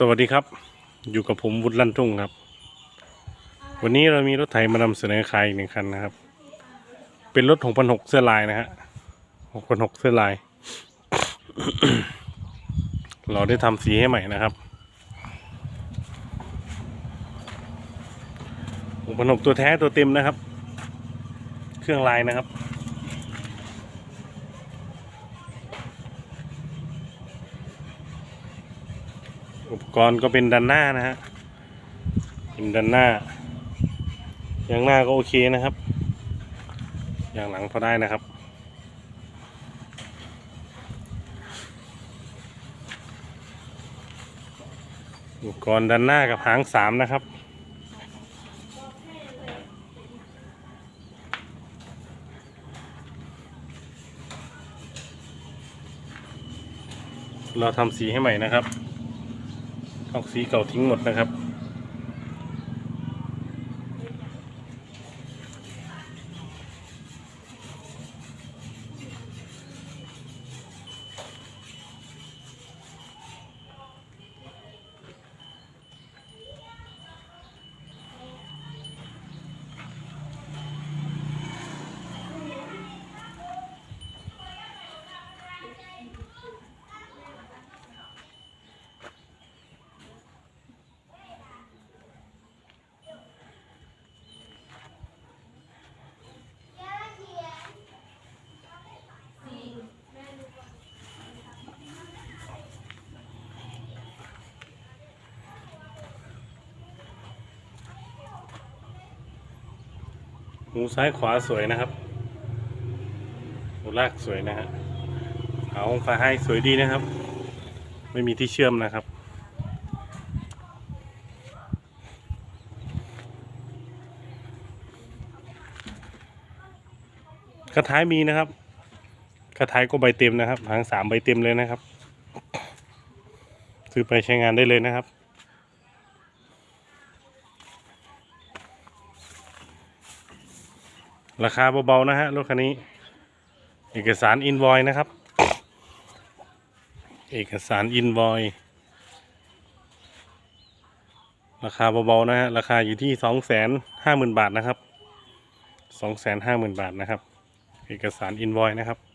สวัสดีครับ อยู่กับผมวุฒิลั่นทุ่งครับ วันนี้เรามีรถไถมานำเสนอขายอีกหนึ่งคันนะครับ เป็นรถหกพันหกเสื้อลายนะฮะหกพันหกเสื้อลาย เราได้ทำสีให้ใหม่นะครับหกพันหกตัวแท้ตัวเต็มนะครับ เครื่องลายนะครับ อุปกรณ์ก็เป็นดันหน้านะฮะเป็นดันหน้ายางหน้าก็โอเคนะครับยางหลังพอได้นะครับอุปกรณ์ดันหน้ากับหางสามนะครับ เราทำสีให้ใหม่นะครับ ออกสีเก่าทิ้งหมดนะครับ หูซ้ายขวาสวยนะครับหูลากสวยนะฮะเอาไฟให้สวยดีนะครับ ไม่มีที่เชื่อมนะครับ กระท้ายมีนะครับ กระท้ายก็ใบเต็มนะครับหางสามใบเต็มเลยนะครับ ซื้อไปใช้งานได้เลยนะครับ ราคาเบาๆนะฮะรถคันนี้ เอกสารอินวอยนะครับ เอกสารอินวอยราคาเบาๆนะฮะราคาอยู่ที่สองแสนห้าหมื่นบาทนะครับสองแสนห้าหมื่นบาทนะครับ เอกสารอินวอยนะครับ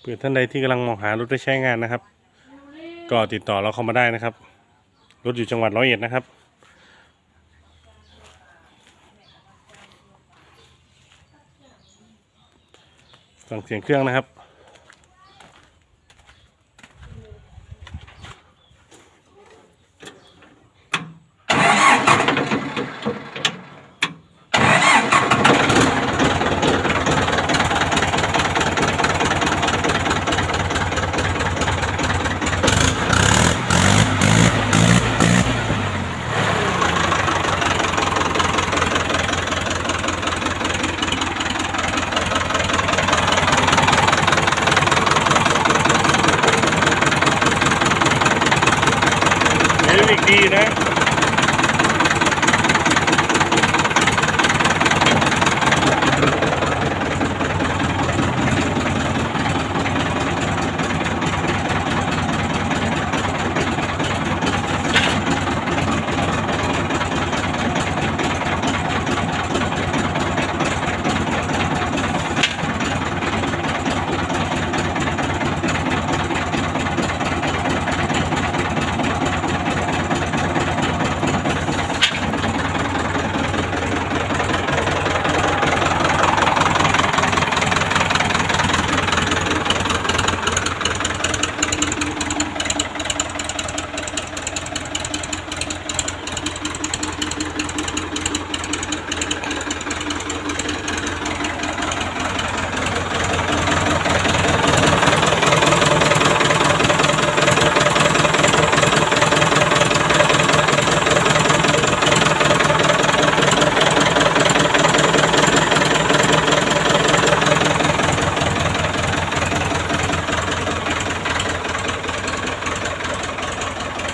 เพื่อท่านใดที่กำลังมองหารถได้ใช้งานนะครับ ก็ติดต่อเราเข้ามาได้นะครับ รถอยู่จังหวัดร้อยเอ็ดนะครับ สั่งเสียงเครื่องนะครับ เอ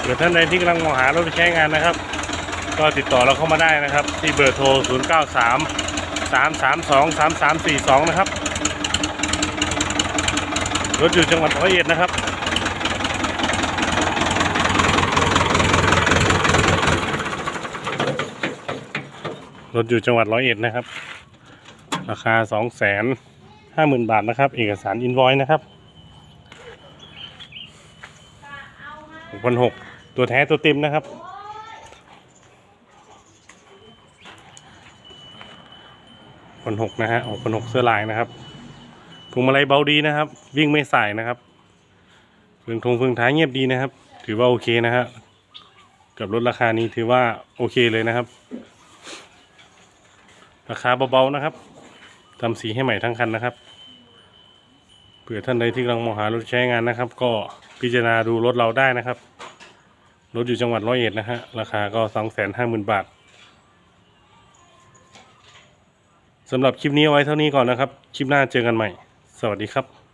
เกิดท่านใดที่กำลังมองหารถไปใช้งานนะครับ ก็ติดต่อเราเข้ามาได้นะครับ ที่เบอร์โทร 0 9 3 3 3 2 3 3 4 2 นะครับ รถอยู่จังหวัดร้อยเอ็ดนะครับรถอยู่จังหวัดร้อยเอ็ดนะครับ ราคาสองแสนห้าหมื่นบาทนะครับ เอกสารอินวอยนะครับหกพันหก ตัวแท้ตัวเต็มนะครับพันหกนะฮะหกพันหกเสื้อลายนะครับพวงมาลัยเบาดีนะครับ วิ่งไม่ใส่นะครับเฟืองทงเฟืองท้ายเงียบดีนะครับ ถือว่าโอเคนะฮะกับรถราคานี้ถือว่าโอเคเลยนะครับ ราคาเบาๆนะครับทำสีให้ใหม่ทั้งคันนะครับเผื่อท่านใดที่กำลังมองหารถใช้งานนะครับ ก็พิจารณาดูรถเราได้นะครับ รถอยู่จังหวัดร้อยเอ็ดนะฮะ ราคาก็สองแสนห้าหมื่นบาทสำหรับคลิปนี้เอาไว้เท่านี้ก่อนนะครับ คลิปหน้าเจอกันใหม่ สวัสดีครับ